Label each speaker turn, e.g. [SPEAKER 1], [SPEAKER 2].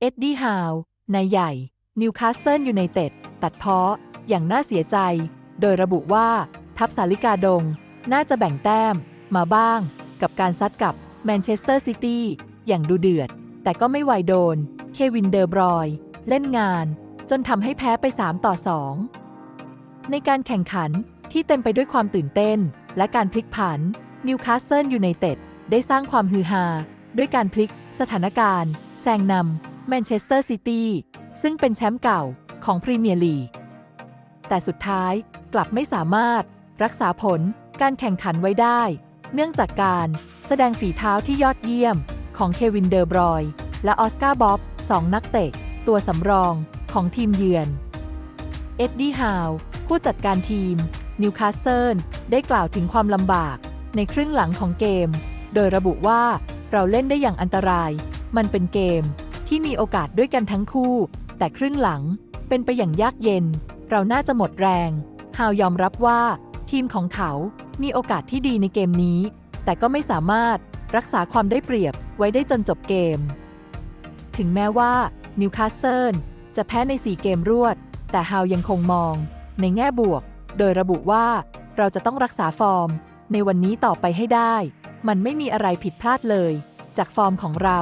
[SPEAKER 1] เอ็ดดี้ฮาวนายใหญ่นิวคาสเซิลยูไนเต็ดตัดเพ้ออย่างน่าเสียใจ โดยระบุว่าทัพสาลิกาดง น่าจะแบ่งแต้มมาบ้าง กับการซัดกับแมนเชสเตอร์ซิตี้อย่างดูเดือด แต่ก็ไม่ไวโดน เควินเดอร์บรอย เล่นงาน จนทำให้แพ้ไป 3 ต่อ 2 ในการแข่งขันที่เต็มไปด้วยความตื่นเต้น และการพลิกผันนิวคาสเซิลยูไนเต็ดได้สร้างความฮือฮาด้วยการพลิกสถานการณ์แซงนำ แมนเชสเตอร์ซิตี้ซึ่งเป็นแชมป์เก่าของพรีเมียร์ลีก แต่สุดท้ายกลับไม่สามารถรักษาผลการแข่งขันไว้ได้ เนื่องจากการแสดงฝีเท้าที่ยอดเยี่ยมของเควินเดอร์บรอยน์และออสการ์บ๊อบสองนักเตะตัวสำรองของทีมเยือน เอ็ดดี้ฮาวผู้จัดการทีมนิวคาสเซิลได้กล่าวถึงความลำบากในครึ่งหลังของเกม โดยระบุว่าเราเล่นได้อย่างอันตราย มันเป็นเกม ที่มีโอกาสด้วยกันทั้งคู่ แต่ครึ่งหลังเป็นไปอย่างยากเย็น เราน่าจะหมดแรง ฮาวยอมรับว่า ทีมของเขา มีโอกาสที่ดีในเกมนี้ แต่ก็ไม่สามารถรักษาความได้เปรียบไว้ได้จนจบเกม ถึงแม้ว่านิวคาสเซิลจะแพ้ใน 4 เกมรวด แต่ฮาวยังคงมอง ในแง่บวก โดยระบุว่าเราจะต้องรักษาฟอร์ม ในวันนี้ต่อไปให้ได้ มันไม่มีอะไรผิดพลาดเลย จากฟอร์มของเรา